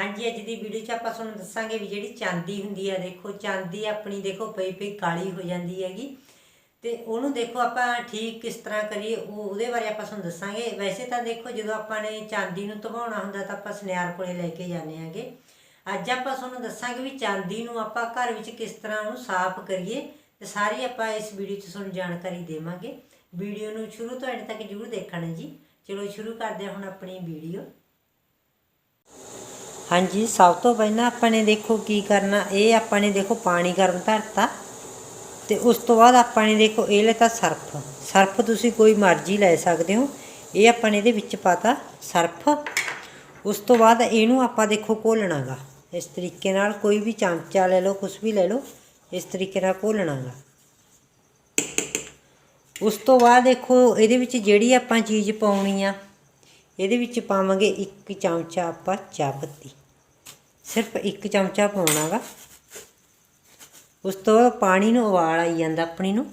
ਹਾਂਜੀ, ਅੱਜ ਦੀ ਵੀਡੀਓ 'ਚ ਆਪਾਂ ਤੁਹਾਨੂੰ ਦੱਸਾਂਗੇ ਵੀ ਜਿਹੜੀ ਚਾਂਦੀ ਹੁੰਦੀ ਆ, ਦੇਖੋ, ਚਾਂਦੀ ਆਪਣੀ ਦੇਖੋ ਪਈ ਪਈ ਕਾਲੀ ਹੋ ਜਾਂਦੀ ਹੈਗੀ। ਤੇ ਉਹਨੂੰ ਦੇਖੋ ਆਪਾਂ ਠੀਕ ਕਿਸ ਤਰ੍ਹਾਂ ਕਰੀਏ, ਉਹ ਉਹਦੇ ਬਾਰੇ ਆਪਾਂ ਤੁਹਾਨੂੰ ਦੱਸਾਂਗੇ। ਵੈਸੇ ਤਾਂ ਦੇਖੋ, ਜਦੋਂ ਆਪਾਂ ਨੇ ਚਾਂਦੀ ਨੂੰ ਧਵਾਉਣਾ ਹੁੰਦਾ ਤਾਂ ਆਪਾਂ ਸੁਨਿਆਰ ਕੋਲੇ ਲੈ ਕੇ ਜਾਂਦੇ ਆਂਗੇ ਅੱਜ ਆਪਾਂ ਤੁਹਾਨੂੰ ਦੱਸਾਂਗੇ ਵੀ ਚਾਂਦੀ ਨੂੰ ਆਪਾਂ ਘਰ ਵਿੱਚ ਕਿਸ ਤਰ੍ਹਾਂ ਉਹਨੂੰ ਸਾਫ਼ ਕਰੀਏ, ਤੇ ਸਾਰੀ ਆਪਾਂ ਇਸ ਵੀਡੀਓ 'ਚ ਤੁਹਾਨੂੰ ਜਾਣਕਾਰੀ ਦੇਵਾਂਗੇ। ਵੀਡੀਓ ਨੂੰ ਸ਼ੁਰੂ ਤੋਂ ਐਂਡ ਤੱਕ ਜ਼ਰੂਰ ਦੇਖਣਾ ਜੀ। ਚਲੋ, ਸ਼ੁਰੂ ਕਰਦੇ ਹਾਂ ਹੁਣ ਆਪਣੀ ਵੀਡੀਓ ਹਾਂਜੀ, ਸਭ ਤੋਂ ਪਹਿਲਾਂ ਆਪਾਂ ਨੇ ਦੇਖੋ ਕੀ ਕਰਨਾ, ਇਹ ਆਪਾਂ ਨੇ ਦੇਖੋ ਪਾਣੀ ਗਰਮ ਧਰਤਾ ਤੇ ਉਸ ਤੋਂ ਬਾਅਦ ਆਪਾਂ ਨੇ ਦੇਖੋ ਇਹ ਲੈਤਾ ਸਰਫ। ਸਰਫ ਤੁਸੀਂ ਕੋਈ ਮਰਜ਼ੀ ਲੈ ਸਕਦੇ ਹੋ। ਇਹ ਆਪਾਂ ਨੇ ਇਹਦੇ ਵਿੱਚ ਪਾਤਾ ਸਰਫ। ਉਸ ਤੋਂ ਬਾਅਦ ਇਹਨੂੰ ਆਪਾਂ ਦੇਖੋ ਘੋਲਣਾਗਾ। ਇਸ ਤਰੀਕੇ ਨਾਲ ਕੋਈ ਵੀ ਚਮਚਾ ਲੈ ਲਓ ਕੁਝ ਵੀ ਲੈ ਲਓ, ਇਸ ਤਰੀਕੇ ਨਾਲ ਘੋਲਣਾਗਾ। ਉਸ ਤੋਂ ਬਾਅਦ ਦੇਖੋ ਇਹਦੇ ਵਿੱਚ ਜਿਹੜੀ ਆਪਾਂ ਚੀਜ਼ ਪਾਉਣੀ ਆ, ਇਹਦੇ ਵਿੱਚ ਪਾਵਾਂਗੇ ਇੱਕ ਚਮਚਾ ਆਪਾਂ ਚਾਹ ਪੱਤੀ। ਸਿਰਫ ਇੱਕ ਚਮਚਾ ਪਾਉਣਾਗਾ। ਉਸ ਤੋਂ ਬਾਅਦ ਪਾਣੀ ਨੂੰ ਉਬਾਲ ਆਈ ਜਾਂਦਾ ਆਪਣੀ ਨੂੰ।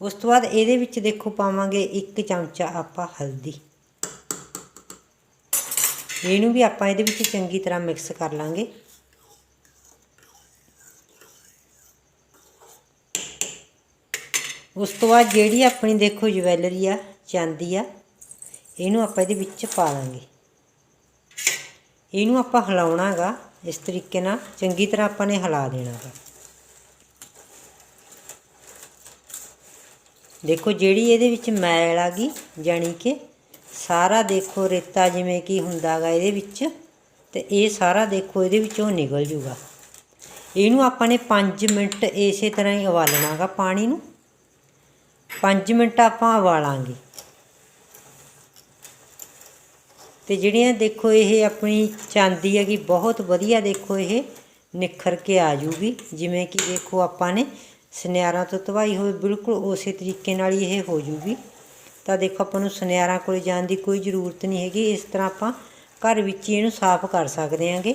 ਉਸ ਤੋਂ ਬਾਅਦ ਇਹਦੇ ਵਿੱਚ ਦੇਖੋ ਪਾਵਾਂਗੇ ਇੱਕ ਚਮਚਾ ਆਪਾਂ ਹਲਦੀ। ਇਹਨੂੰ ਵੀ ਆਪਾਂ ਇਹਦੇ ਵਿੱਚ ਚੰਗੀ ਤਰ੍ਹਾਂ ਮਿਕਸ ਕਰ ਲਾਂਗੇ। ਉਸ ਤੋਂ ਬਾਅਦ ਜਿਹੜੀ ਆਪਣੀ ਦੇਖੋ ਜਵੈਲਰੀ ਆ ਚਾਂਦੀ ਆ, ਇਹਨੂੰ ਆਪਾਂ ਇਹਦੇ ਵਿੱਚ ਪਾ ਲਾਂਗੇ। ਇਹਨੂੰ ਆਪਾਂ ਹਿਲਾਉਣਾ ਹਿਲਾਉਣਾਗਾ ਇਸ ਤਰੀਕੇ ਨਾਲ, ਚੰਗੀ ਤਰ੍ਹਾਂ ਆਪਾਂ ਨੇ ਹਿਲਾ ਦੇਣਾ ਦੇਣਾਗਾ ਦੇਖੋ ਜਿਹੜੀ ਇਹਦੇ ਵਿੱਚ ਮੈਲ ਆ ਗਈ, ਜਾਣੀ ਕਿ ਸਾਰਾ ਦੇਖੋ ਰੇਤਾ ਜਿਵੇਂ ਕਿ ਹੁੰਦਾਗਾ ਇਹਦੇ ਵਿੱਚ, ਤੇ ਇਹ ਸਾਰਾ ਦੇਖੋ ਇਹਦੇ ਵਿੱਚੋਂ ਨਿਕਲ ਜੂਗਾ। ਇਹਨੂੰ ਆਪਾਂ ਨੇ 5 ਮਿੰਟ ਇਸੇ ਤਰ੍ਹਾਂ ਹੀ ਉਬਾਲਣਾਗਾ ਪਾਣੀ ਨੂੰ। 5 ਮਿੰਟ ਆਪਾਂ ਉਬਾਲਾਂਗੇ। ਤੇ ਜਿਹੜੀਆਂ ਦੇਖੋ ਇਹ ਆਪਣੀ ਚਾਂਦੀ ਹੈਗੀ, ਬਹੁਤ ਵਧੀਆ ਦੇਖੋ ਇਹ ਨਿਖਰ ਕੇ ਆ ਜੂਗੀ। ਜਿਵੇਂ ਕਿ ਦੇਖੋ ਆਪਾਂ ਨੇ ਸੁਨਿਆਰਾਂ ਤੋਂ ਧਵਾਈ ਹੋਵੇ ਬਿਲਕੁਲ ਉਸੇ ਤਰੀਕੇ ਨਾਲ ਹੀ ਇਹ ਹੋ ਜੂਗੀ। ਤਾਂ ਦੇਖੋ ਆਪਾਂ ਨੂੰ ਸੁਨਿਆਰਾਂ ਕੋਲ ਜਾਣ ਦੀ ਕੋਈ ਜ਼ਰੂਰਤ ਨਹੀਂ ਹੈਗੀ, ਇਸ ਤਰ੍ਹਾਂ ਆਪਾਂ ਘਰ ਵਿੱਚ ਹੀ ਇਹਨੂੰ ਸਾਫ਼ ਕਰ ਸਕਦੇ ਹਾਂਗੇ।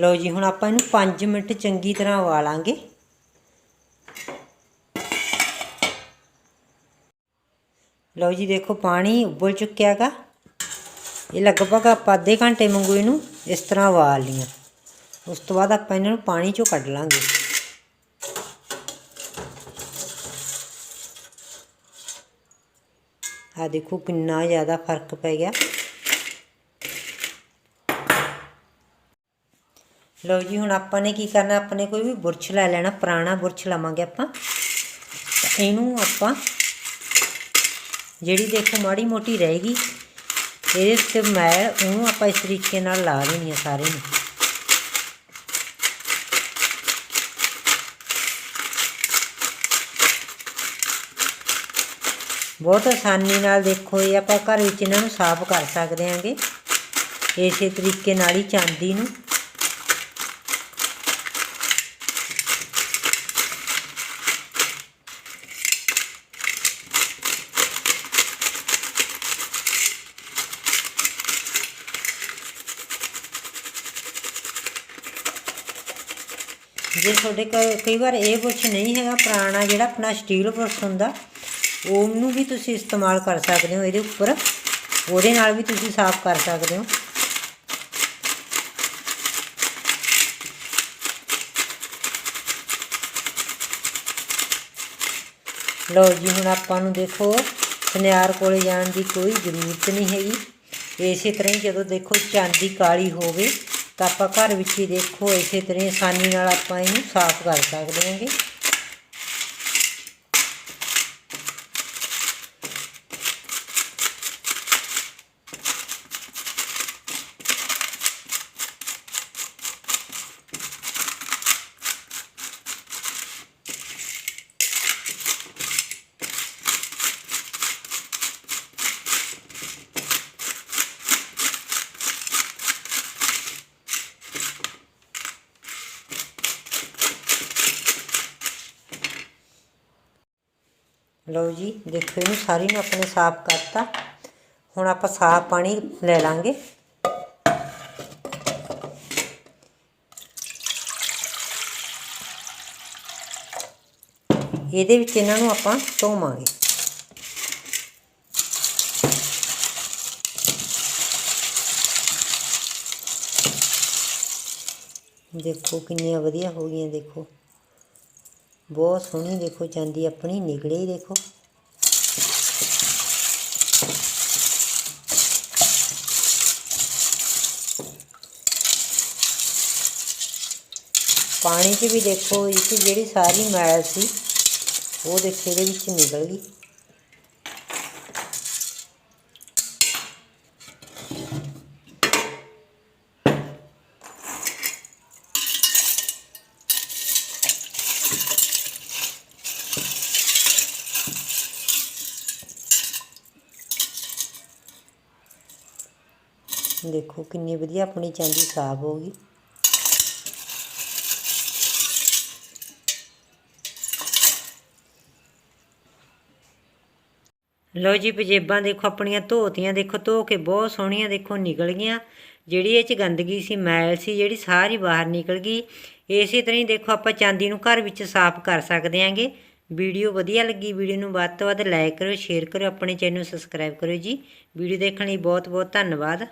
ਲਓ ਜੀ, ਹੁਣ ਆਪਾਂ ਇਹਨੂੰ 5 ਮਿੰਟ ਚੰਗੀ ਤਰ੍ਹਾਂ ਉਬਾਲਾਂਗੇ। ਲਓ ਜੀ ਦੇਖੋ ਪਾਣੀ ਉਬਲ ਚੁੱਕਿਆ ਹੈਗਾ। ਇਹ ਲਗਭਗ ਆਪਾਂ ਅੱਧੇ ਘੰਟੇ ਵਾਂਗੂ ਇਹਨੂੰ ਇਸ ਤਰ੍ਹਾਂ ਉਬਾਲ ਲਿਆ ਉਸ ਤੋਂ ਬਾਅਦ ਆਪਾਂ ਇਹਨਾਂ ਨੂੰ ਪਾਣੀ ਚੋਂ ਕੱਢ ਲਾਂਗੇ। ਆ ਦੇਖੋ ਕਿੰਨਾ ਜ਼ਿਆਦਾ ਫ਼ਰਕ ਪੈ ਗਿਆ। ਲਓ ਜੀ ਹੁਣ ਆਪਾਂ ਨੇ ਕੀ ਕਰਨਾ, ਆਪਣੇ ਕੋਈ ਵੀ ਬੁਰਸ਼ ਲੈ ਲੈਣਾ, ਪੁਰਾਣਾ ਬੁਰਸ਼ ਲਵਾਂਗੇ ਆਪਾਂ। ਇਹਨੂੰ ਆਪਾਂ ਜਿਹੜੀ ਦੇਖੋ ਮਾੜੀ ਮੋਟੀ ਰਹੇਗੀ ਇਹਦੇ ਤੇ ਮੈਲ ਉਹਨੂੰ ਆਪਾਂ ਇਸ ਤਰੀਕੇ ਨਾਲ ਲਾ ਦੇਣੀ ਹੈ ਸਾਰੇ ਨੂੰ। ਬਹੁਤ ਆਸਾਨੀ ਨਾਲ ਦੇਖੋ ਇਹ ਆਪਾਂ ਘਰ ਵਿੱਚ ਇਹਨਾਂ ਨੂੰ ਸਾਫ਼ ਕਰ ਸਕਦੇ ਹਾਂਗੇ ਇਸੇ ਤਰੀਕੇ ਨਾਲ ਹੀ ਚਾਂਦੀ ਨੂੰ। ਜੇ ਤੁਹਾਡੇ ਕੋਲ ਕਈ ਵਾਰ ਇਹ ਕੁਛ ਨਹੀਂ ਹੈਗਾ, ਪੁਰਾਣਾ ਜਿਹੜਾ ਆਪਣਾ ਸਟੀਲ ਬੁਰਸ਼ ਹੁੰਦਾ, ਉਹਨੂੰ ਵੀ ਤੁਸੀਂ ਇਸਤੇਮਾਲ ਕਰ ਸਕਦੇ ਹੋ, ਇਹਦੇ ਉੱਪਰ। ਉਹਦੇ ਨਾਲ ਵੀ ਤੁਸੀਂ ਸਾਫ਼ ਕਰ ਸਕਦੇ ਹੋ। ਲਓ ਜੀ, ਹੁਣ ਆਪਾਂ ਨੂੰ ਦੇਖੋ, ਸੁਨਿਆਰ ਕੋਲੇ ਜਾਣ ਦੀ ਕੋਈ ਜ਼ਰੂਰਤ ਨਹੀਂ ਹੈਗੀ। ਇਸੇ ਤਰ੍ਹਾਂ ਹੀ ਜਦੋਂ ਦੇਖੋ ਚਾਂਦੀ ਕਾਲੀ ਹੋਵੇ ਤਾਂ ਆਪਾਂ ਘਰ ਵਿੱਚ ਹੀ ਦੇਖੋ ਇਸੇ ਤਰ੍ਹਾਂ ਆਸਾਨੀ ਨਾਲ ਆਪਾਂ ਇਹਨੂੰ ਸਾਫ਼ ਕਰ ਸਕਦੇ ਹਾਂਗੇ। ਲਓ ਜੀ, ਦੇਖੋ ਇਹਨੂੰ ਸਾਰੀ ਨੂੰ ਆਪਣੇ ਸਾਫ਼ ਕਰਤਾ। ਹੁਣ ਆਪਾਂ ਸਾਫ਼ ਪਾਣੀ ਲੈ ਲਾਂਗੇ। ਇਹਦੇ ਵਿੱਚ ਇਹਨਾਂ ਨੂੰ ਆਪਾਂ ਧੋਵਾਂਗੇ। ਦੇਖੋ ਕਿੰਨੀਆਂ ਵਧੀਆ ਹੋ ਗਈਆਂ, ਦੇਖੋ। ਬਹੁਤ ਸੋਹਣੀ ਦੇਖੋ, ਚਾਂਦੀ ਆਪਣੀ ਨਿਕਲੇ ਹੀ ਦੇਖੋ। ਪਾਣੀ 'ਚ ਵੀ ਦੇਖੋ ਇਸ ਜਿਹੜੀ ਸਾਰੀ ਮੈਲ ਸੀ, ਉਹ ਦੇਖੋ ਇਹਦੇ ਵਿੱਚ ਨਿਕਲ ਗਈ। ਦੇਖੋ ਕਿੰਨੀ ਵਧੀਆ ਆਪਣੀ ਚਾਂਦੀ ਸਾਫ਼ ਹੋ ਗਈ। ਲਓ ਜੀ ਪਜੇਬਾਂ ਦੇਖੋ, ਆਪਣੀਆਂ ਧੋਤੀਆਂ ਦੇਖੋ, ਧੋ ਕੇ ਬਹੁਤ ਸੋਹਣੀਆਂ ਦੇਖੋ, ਨਿਕਲ ਗਈਆਂ। ਜਿਹੜੀ ਇਹ ਚ ਗੰਦਗੀ ਸੀ, ਮੈਲ ਸੀ, ਜਿਹੜੀ ਸਾਰੀ ਬਾਹਰ ਨਿਕਲ ਗਈ। ਇਸੇ ਤਰ੍ਹਾਂ ਹੀ ਦੇਖੋ, ਆਪਾਂ ਚਾਂਦੀ ਨੂੰ ਘਰ ਵਿੱਚ ਸਾਫ਼ ਕਰ ਸਕਦੇ ਆਂਗੇ ਵੀਡੀਓ ਵਧੀਆ ਲੱਗੀ, ਵੀਡੀਓ ਨੂੰ ਵੱਧ ਤੋਂ ਵੱਧ ਲਾਈਕ ਕਰੋ ਸ਼ੇਅਰ ਕਰੋ ਆਪਣੇ ਚੈਨਲ ਨੂੰ ਸਬਸਕ੍ਰਾਈਬ ਕਰੋ ਜੀ। ਵੀਡੀਓ ਦੇਖਣ ਲਈ ਬਹੁਤ ਬਹੁਤ ਧੰਨਵਾਦ।